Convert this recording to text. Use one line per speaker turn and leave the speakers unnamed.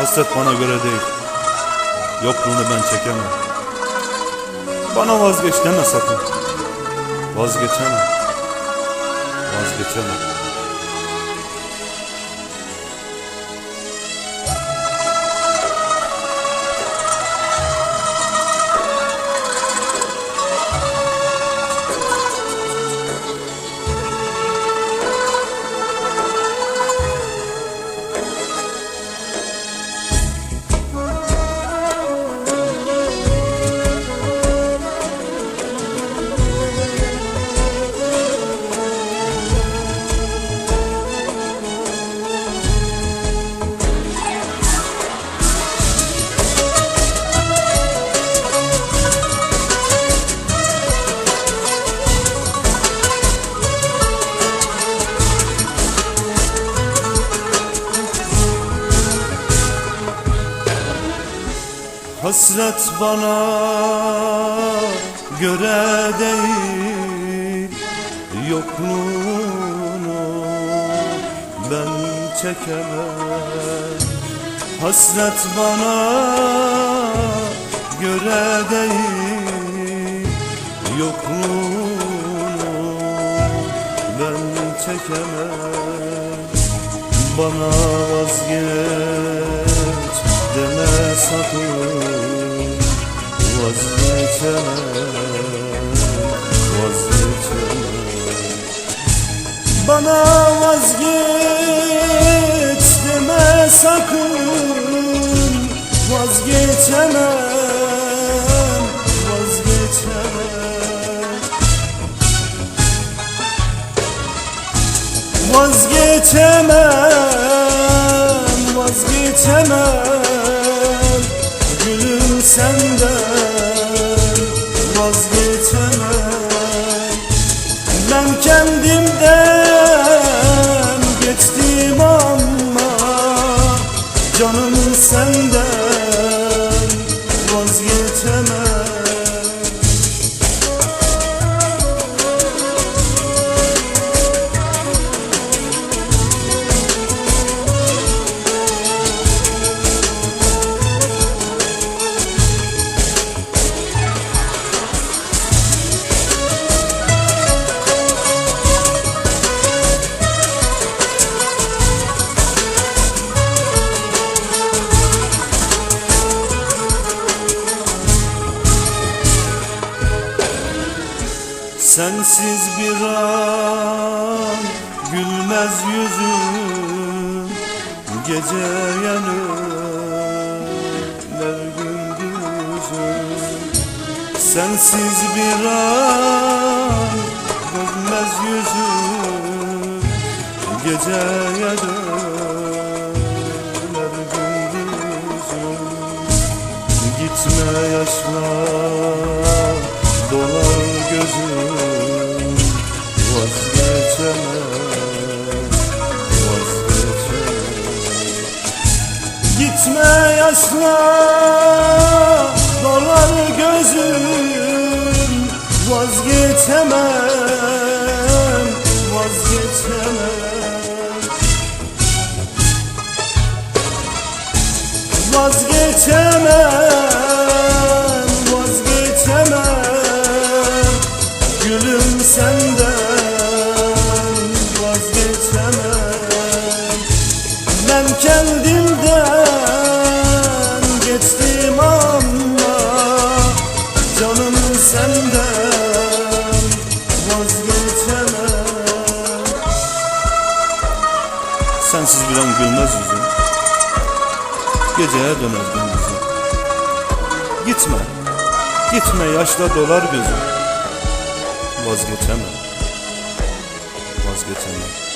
Hasret bana göre değil. Yokluğunu ben çekemem. Bana vazgeç deme sakın. Vazgeçemem. Vazgeçemem Hasret bana göre değil Yokluğunu ben çekemem. Hasret bana göre değil Yokluğunu ben çekemem. Bana vazgeç deme sakın Vazgeçemem, vazgeçemem. Bana vazgeç deme sakın Vazgeçemem, vazgeçemem Vazgeçemem, Sensiz bir an gülmez yüzüm Gece yanır gündüzüm Sensiz bir an gülmez yüzüm Gece yanır gündüzüm Gitme yaşlar Vazgeçemem, vazgeçemem Gitme yaşlar dolar gözüm. Vazgeçemem, vazgeçemem. Vazgeçemem, vazgeçemem. Gülüm senden Sensiz bir an gülmez yüzüm Geceye döner gündüzüm Gitme, gitme yaşla dolar gözüm. Vazgeçemem, vazgeçemem